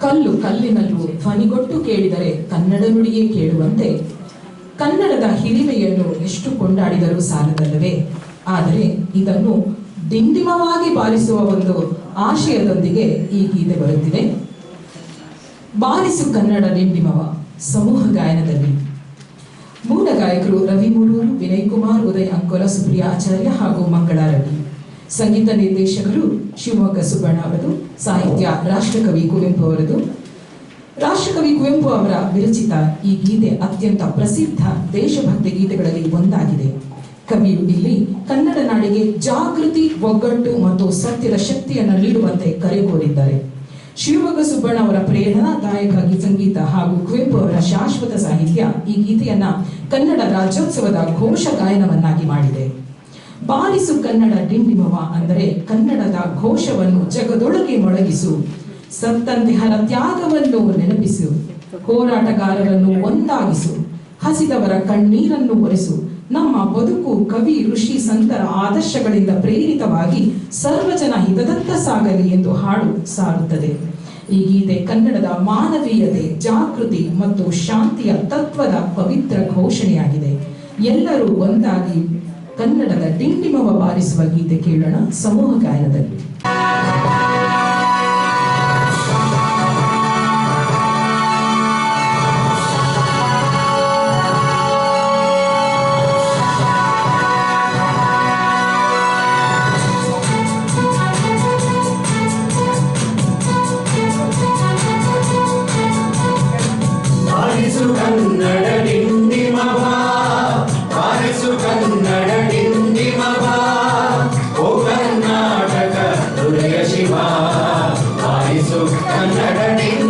ಕಲ್ಲು ಕಲ್ಲಿನಲ್ಲೂ ಧ್ವನಿಗೊಟ್ಟು ಕೇಳಿದರೆ ಕನ್ನಡ ನುಡಿಯೇ ಕೇಳುವಂತೆ. ಕನ್ನಡದ ಹಿರಿಮೆಯನ್ನು ಎಷ್ಟು ಕೊಂಡಾಡಿದರೂ ಸಾಲದಲ್ಲವೇ. ಆದರೆ ಇದನ್ನು ದಿಂಡಿಮವಾಗಿ ಬಾರಿಸುವ ಒಂದು ಆಶಯದೊಂದಿಗೆ ಈ ಗೀತೆ ಬರುತ್ತಿದೆ. ಬಾರಿಸು ಕನ್ನಡ ದಿಂಡಿಮವ ಸಮೂಹ ಗಾಯನದಲ್ಲಿ. ಮೂಲ ಗಾಯಕರು ರವಿ ಮೂರೂರು ವಿನಯ್ ಕುಮಾರ್, ಉದಯ್ ಅಂಕೋಲ, ಸುಪ್ರಿಯಾ ಆಚಾರ್ಯ ಹಾಗೂ ಮಂಗಳ ರವಿ ಸಂಗೀತ ನಿರ್ದೇಶಕರು ಶಿವಮೊಗ್ಗ ಸುಬ್ಬಣ್ಣ ಅವರದು, ಸಾಹಿತ್ಯ ರಾಷ್ಟ್ರಕವಿ ಕುವೆಂಪು ಅವರದು. ರಾಷ್ಟ್ರಕವಿ ಕುವೆಂಪು ಅವರ ವಿರಚಿತ ಈ ಗೀತೆ ಅತ್ಯಂತ ಪ್ರಸಿದ್ಧ ದೇಶಭಕ್ತಿ ಗೀತೆಗಳಲ್ಲಿ ಒಂದಾಗಿದೆ. ಕವಿಯು ಇಲ್ಲಿ ಕನ್ನಡ ನಾಡಿಗೆ ಜಾಗೃತಿ, ಒಗ್ಗಟ್ಟು ಮತ್ತು ಸತ್ಯದ ಶಕ್ತಿಯನ್ನು ನೀಡುವಂತೆ ಕರೆ ಕೋರಿದ್ದಾರೆ. ಶಿವಮೊಗ್ಗ ಸುಬ್ಬಣ್ಣ ಅವರ ಪ್ರೇರಣಾದಾಯಕ ಸಂಗೀತ ಹಾಗೂ ಕುವೆಂಪು ಅವರ ಶಾಶ್ವತ ಸಾಹಿತ್ಯ ಈ ಗೀತೆಯನ್ನ ಕನ್ನಡ ರಾಜ್ಯೋತ್ಸವದ ಘೋಷ ಗಾಯನವನ್ನಾಗಿ ಮಾಡಿದೆ. ಬಾರಿಸು ಕನ್ನಡ ಡಿಂಡಿಮವ ಅಂದರೆ ಕನ್ನಡದ ಘೋಷವನ್ನು ಜಗದೊಳಗೆ ಮೊಳಗಿಸು. ಸತ್ತಂತೆಹರ ತ್ಯಾಗವನ್ನು ನೆನಪಿಸು. ಹೋರಾಟಗಾರರನ್ನು ಒಂದಾಗಿಸು. ಹಸಿದವರ ಕಣ್ಣೀರನ್ನು ಒರೆಸು. ನಮ್ಮ ಬದುಕು ಕವಿ, ಋಷಿ, ಸಂತರ ಆದರ್ಶಗಳಿಂದ ಪ್ರೇರಿತವಾಗಿ ಸರ್ವಜನ ಹಿತದತ್ತ ಸಾಗಲಿ ಎಂದು ಹಾಡು ಸಾರುತ್ತದೆ. ಈ ಗೀತೆ ಕನ್ನಡದ ಮಾನವೀಯತೆ, ಜಾಗೃತಿ ಮತ್ತು ಶಾಂತಿಯ ತತ್ವದ ಪವಿತ್ರ ಘೋಷಣೆಯಾಗಿದೆ. ಎಲ್ಲರೂ ಒಂದಾಗಿ ಕನ್ನಡದ ಡಿಂಡಿಮವ ಬಾರಿಸುವ ಗೀತೆ ಕೇಳೋಣ ಸಮೂಹ ಗಾಯನದಲ್ಲಿ. ಬಾರಿಸು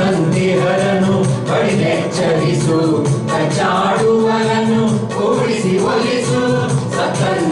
ಸಂದೇಹರನು ಬಡಿದೆಚ್ಚರಿಸು ಕಚಾಡುವರನು ಕೂಡಿಸಿ ಒಲಿಸು ಸತನು